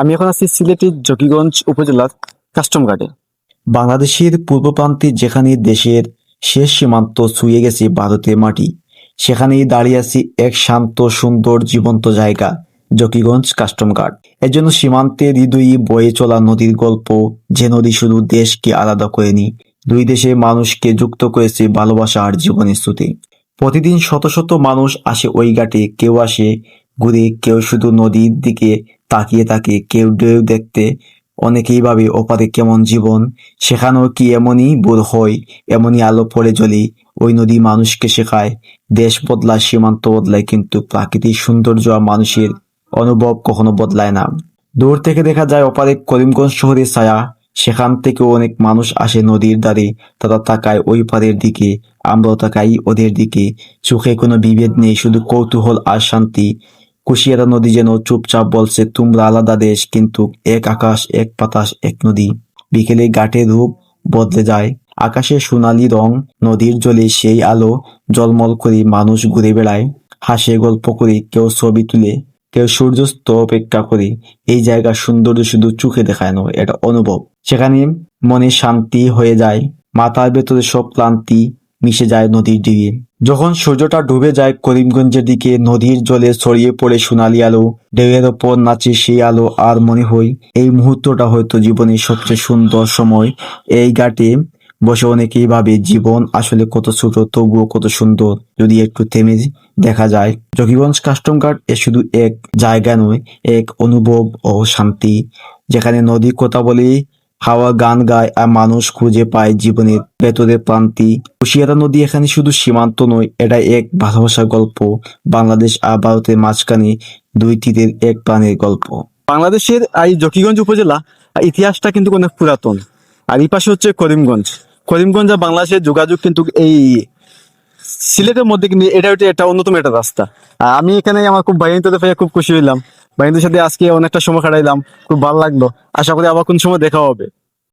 আমি এখন আছি সিলেটের জকিগঞ্জ উপজেলার কাস্টম ঘাটে। বাংলাদেশের পূর্ব প্রান্তে যেখানে দেশের শেষ সীমান্ত ছুঁয়ে গেছে ভারতের মাটি, সেখানেই দাঁড়িয়ে আছি এক শান্ত, সুন্দর, জীবন্ত জায়গা, জকিগঞ্জ কাস্টম ঘাট। এর জন্য সীমান্তের হৃদয়ী বয়ে চলা নদীর গল্প, যে নদী শুধু দেশকে আলাদা করেনি, দুই দেশের মানুষকে যুক্ত করেছে ভালোবাসা আর জীবনের স্রোতে। প্রতিদিন শত শত মানুষ আসে ওই ঘাটে, কেউ আসে ঘুরে, কেউ শুধু নদীর দিকে তাকিয়ে থাকে কেউ ঢেউ দেখতে অনেকেই ভাবে ওপারে কেমন জীবন, সেখানেও কি এমনই বোধ হয়, এমনই আলো পড়ে জ্বলি। ওই নদী মানুষকে শেখায়, দেশ বদলায়, সীমান্ত বদলায়, কিন্তু প্রাকৃতিক সৌন্দর্য আর মানুষের অনুভব কখনো বদলায় না। দূর থেকে দেখা যায় ওপারে করিমগঞ্জ শহরের ছায়া, সেখান থেকেও অনেক মানুষ আসে নদীর ধারে। তারা তাকায় ওই পারের দিকে, আমরাও তাকাই ওদের দিকে। চোখে কোনো বিভেদ নেই, শুধু কৌতূহল আর শান্তি। কুশিয়ারা নদী যেন চুপচাপ বলছে, তোমরা আলাদা দেশ, কিন্তু এক আকাশ, এক বাতাস, এক নদী। বিকেলে ঘাটের রূপ বদলে যায়। আকাশে সোনালি রং, নদীর জলে সেই আলো জলমল করে মানুষ ঘুরে বেড়ায়। হাসে গল্প করে, কেউ ছবি তুলে, কেউ সূর্যাস্ত অপেক্ষা করে। এই জায়গার সৌন্দর্য শুধু চোখে দেখায় নয় এটা অনুভব। সেখানে মনে শান্তি হয়ে যায়, মাথার ভেতরে সব ক্লান্তি মিশে যায় নদীর দিকে যখন সূর্যটা ডুবে যায় করিমগঞ্জের দিকে, নদীর জলে ছড়িয়ে পড়ে সোনালি আলো, ঢেউয়ের ওপর নাচে সেই আলো আর মনে হয় এই মুহূর্তটা হয়তো জীবনের সবচেয়ে সুন্দর সময়। এই ঘাটে বসে অনেকেই ভাবে জীবন আসলে কত ছোট, তবুও কত সুন্দর, যদি একটু থেমে দেখা যায়। জকিগঞ্জ কাস্টম ঘাট এ শুধু এক জায়গা নয়, এক অনুভব ও শান্তি, যেখানে নদী কথা বলে হাওয়া গান গায় আর মানুষ খুঁজে পায় জীবনের ভেতরের প্রান্তি কুশিয়ারা নদী এখানে শুধু সীমান্ত নয় এটা এক ভালোবাসার গল্প। বাংলাদেশ আর ভারতের মাঝখানে দুই তীরের এক প্রাণের গল্প। বাংলাদেশের এই জকিগঞ্জ উপজেলা ইতিহাসটা কিন্তু অনেক পুরাতন। আর এই পাশে হচ্ছে করিমগঞ্জ। করিমগঞ্জ আর বাংলাদেশের যোগাযোগ কিন্তু এই সিলেটের মধ্যে কিন্তু এটা একটা অন্যতম একটা রাস্তা। আমি এখানে আমার খুব পেয়ে খুব খুশি হইলাম। ভাইয়াদের সাথে আজকে অনেকটা সময় কাটাইলাম, খুব ভালো লাগল। আশা করি আবার কোন সময় দেখা হবে।